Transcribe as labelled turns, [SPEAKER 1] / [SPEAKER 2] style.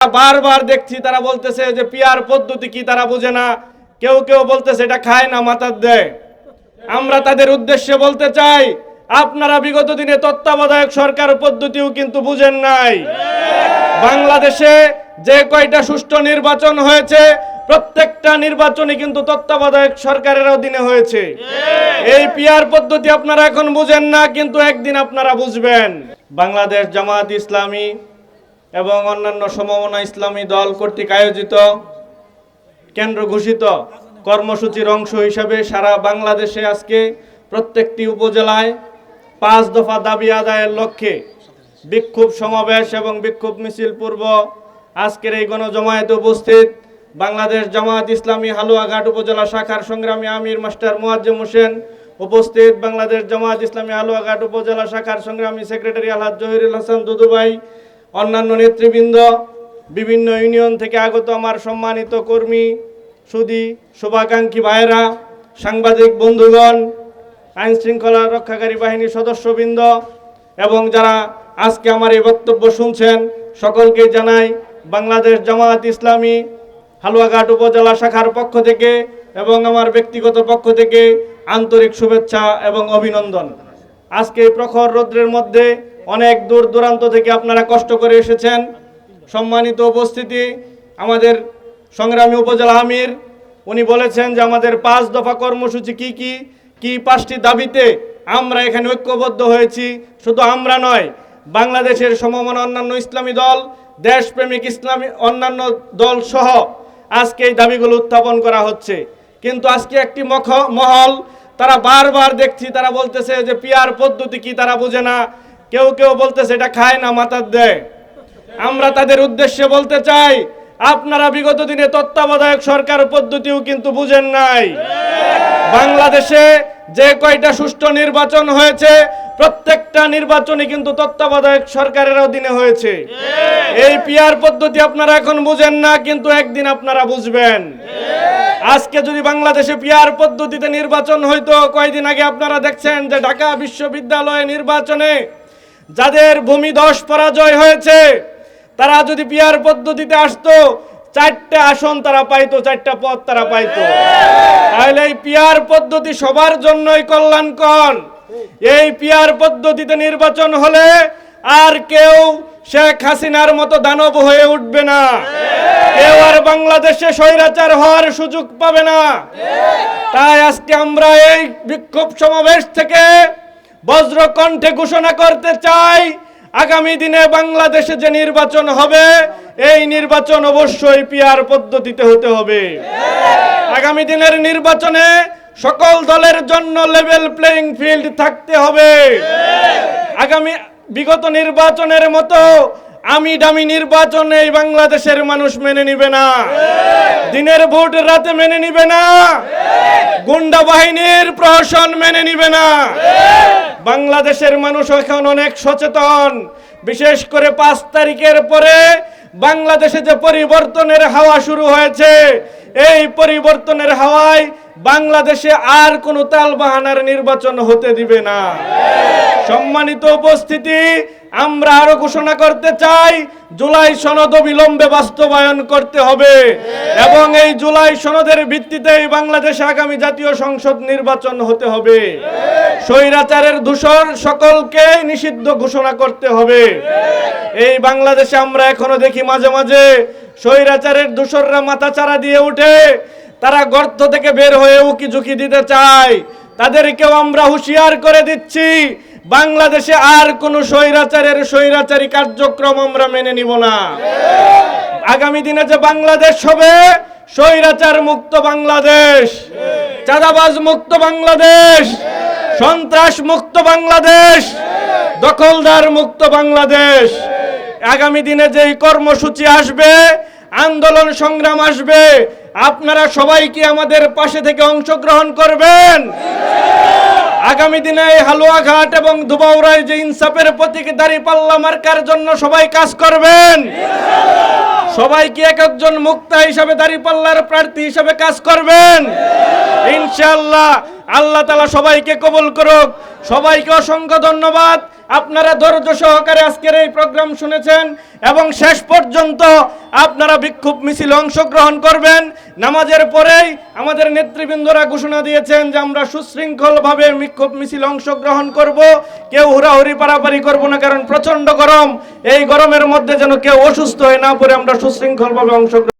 [SPEAKER 1] বারবার দেখছি, তারা বলতেছে যে পিয়ার পদ্ধতি কি, তারা বুঝে না। কেউ কেউ বলতেছে, এটা খায় না, মাথার দেয়। আমরা তাদের উদ্দেশ্যে বলতে চাই, আপনারা বিগত দিনে তত্ত্বাবধায়ক সরকার পদ্ধতিও কিন্তু বুঝেন নাই। বাংলাদেশে যে কয়টা সুষ্ঠু নির্বাচন হয়েছে, প্রত্যেকটা নির্বাচনই কিন্তু তত্ত্বাবধায়ক সরকারের অধীনে হয়েছে। এই পিয়ার পদ্ধতি আপনারা এখন বুঝেন না, কিন্তু একদিন আপনারা বুঝবেন। বাংলাদেশ জামাত ইসলামী এবং অন্যান্য সমমনা ইসলামী দল কর্তৃক আয়োজিত কেন্দ্র ঘোষিত কর্মসূচির অংশ হিসাবে সারা বাংলাদেশে আজকে প্রত্যেকটি উপজেলায় পাঁচ দফা দাবি আদায়ের লক্ষ্যে বিক্ষোভ সমাবেশ এবং বিক্ষোভ মিছিল পূর্ব আজকের এই গণজমায়েতে উপস্থিত বাংলাদেশ জামায়াত ইসলামী হালুয়াঘাট উপজেলা শাখার সংগ্রামী আমির মাস্টার মোয়াজ্জেম হোসেন উপস্থিত বাংলাদেশ জামায়াত ইসলামী হালুয়াঘাট উপজেলা শাখার সংগ্রামী সেক্রেটারি আলহাজ জহিরুল হাসান দুদুভাই অন্যান্য নেতৃবৃন্দ, বিভিন্ন ইউনিয়ন থেকে আগত আমার সম্মানিত কর্মী, সুদী, শুভাকাঙ্ক্ষী ভাইয়েরা, সাংবাদিক বন্ধুগণ আইন শৃঙ্খলা রক্ষাকারী বাহিনীর সদস্যবৃন্দ এবং যারা আজকে আমার এই বক্তব্য শুনছেন, সকলকে জানাই বাংলাদেশ জামায়াত ইসলামী হালুয়াঘাট উপজেলা শাখার পক্ষ থেকে এবং আমার ব্যক্তিগত পক্ষ থেকে আন্তরিক শুভেচ্ছা এবং অভিনন্দন। আজকে প্রখর রৌদ্রের মধ্যে অনেক দূর দূরান্ত থেকে আপনারা কষ্ট করে এসেছেন। সম্মানিত উপস্থিতি, আমাদের সংগ্রামী উপজেলা আমির, উনি বলেছেন যে আমাদের পাঁচ দফা কর্মসূচি কি কি? কি পাঁচটি দাবিতে আমরা এখানে ঐক্যবদ্ধ হয়েছি? শুধু আমরা নয়, বাংলাদেশের সমমন অন্যান্য ইসলামী দল, দেশপ্রেমিক ইসলামী অন্যান্য দল সহ আজকে এই দাবিগুলো উত্থাপন করা হচ্ছে। কিন্তু আজকে একটি মহল, তারা বারবার দেখছি, তারা বলতেছে যে পিয়ার পদ্ধতি কি তারা বোঝে না। কেউ কেউ বলতেছে, এটা খায় না, মাথার দেয়। আমরা তাদের উদ্দেশ্যে বলতে চাই, আপনারা বিগত দিনে তত্ত্বাবধায়ক সরকার পদ্ধতিও কিন্তু বুঝেন নাই। বাংলাদেশে যে কয়টা সুষ্ঠু নির্বাচন হয়েছে, প্রত্যেকটা নির্বাচনই কিন্তু তত্ত্বাবধায়ক সরকারের অধীনে হয়েছে। এই পিয়ার পদ্ধতি আপনারা এখন বুঝেন না, কিন্তু একদিন আপনারা বুঝবেন। আজকে যদি বাংলাদেশে পিয়ার পদ্ধতিতে নির্বাচন হইতো, কয়দিন আগে আপনারা দেখছেন যে ঢাকা বিশ্ববিদ্যালয়ে নির্বাচনে যাদের ভূমি দশ পরাজয় হয়েছে, তারা যদি পিয়ার পদ্ধতিতে আসতো, চারটে আসন তারা পাইতো, চারটা পদ তারা পাইতো। তাহলে এই পিয়ার পদ্ধতি সবার জন্যই কল্যাণকর। এই পিয়ার পদ্ধতিতে নির্বাচন হলে আর কেউ শেখ হাসিনার মতো দানব হয়ে উঠবে না। কেউ আর বাংলাদেশে স্বৈরাচার হওয়ার সুযোগ পাবে না। তাই আজকে আমরা এই বিক্ষোভ সমাবেশ থেকে বজ্র কণ্ঠে ঘোষণা করতে চাই, আগামী দিনে বাংলাদেশে যে নির্বাচন হবে, এই নির্বাচন অবশ্যই পিয়ার পদ্ধতিতে হতে হবে। আগামী দিনের নির্বাচনে সকল দলের জন্য লেভেল প্লেইং ফিল্ড থাকতে হবে। আগামী, বিগত নির্বাচনের মতো আমি দামি নির্বাচন এই বাংলাদেশের মানুষ মেনে নিবে না। দিনের ভোট রাতে মেনে নিবে না। গুন্ডা বাহিনীর প্রহসন মেনে নিবে না। বাংলাদেশের মানুষ এখন অনেক সচেতন। বিশেষ করে পাঁচ তারিখের পরে বাংলাদেশে যে পরিবর্তনের হাওয়া শুরু হয়েছে, এই পরিবর্তনের হাওয়ায় বাংলাদেশে আর কোনো তালবাহানার নির্বাচন হতে দিবে না। সম্মানিত উপস্থিতি আমরা আরও ঘোষণা করতে চাই জুলাই সনদ বিলম্বে বাস্তবায়ন করতে হবে। এবং এই জুলাই সনদের ভিত্তিতেই বাংলাদেশে আগামী জাতীয় সংসদ নির্বাচন হতে হবে। স্বৈরাচারের দূষণ সকলকে নিষিদ্ধ ঘোষণা করতে হবে। এই বাংলাদেশে আমরা এখনও দেখি মাঝে মাঝে স্বৈরাচারের দূষররা মাথা চারা দিয়ে উঠে তারা গর্ত থেকে বের হয়ে উকি ঝুঁকি দিতে চায়। তাদেরকেও আমরা হুঁশিয়ার করে দিচ্ছি। বাংলাদেশে আর কোন স্বৈরাচারের স্বৈরাচারী কার্যক্রম আমরা মেনে নিব না। আগামী দিনে যে বাংলাদেশ হবে, স্বৈরাচার মুক্ত বাংলাদেশ, চাঁদাবাজ মুক্ত বাংলাদেশ, সন্ত্রাস মুক্ত বাংলাদেশ, দখলদার মুক্ত বাংলাদেশ। আগামী দিনে যেই কর্মসূচি আসবে, আন্দোলন সংগ্রাম আসবে, আপনারা সবাই কি আমাদের পাশে থেকে অংশগ্রহণ করবেন? আগামী দিনে এই হালুয়াঘাট এবং দুবাউরায় যে ইনসাফের প্রতীক দাঁড়িয়ে পাল্লা মার্কার জন্য সবাই কাজ করবেন। সবাই কি এক একজন মুক্তা হিসাবে দাঁড়িয়ে পাল্লার প্রার্থী হিসাবে কাজ করবেন। ইনশাল্লাহ আল্লাহ তালা সবাইকে কবুল করুক। সবাইকে অসংখ্য ধন্যবাদ। আপনারা ধৈর্য সহকারে আজকের এই প্রোগ্রাম শুনেছেন এবং শেষ পর্যন্ত আপনারা বিক্ষোভ মিছিল অংশগ্রহণ করবেন। নামাজের পরেই আমাদের নেতৃবৃন্দরা ঘোষণা দিয়েছেন যে আমরা সুশৃঙ্খলভাবে বিক্ষোভ মিছিল অংশগ্রহণ করব। কেউ হুড়াহুড়ি পারাপারি করব না, কারণ প্রচণ্ড গরম। এই গরমের মধ্যে যেন কেউ অসুস্থ হয়ে না পড়ে, আমরা সুশৃঙ্খলভাবে অংশগ্রহণ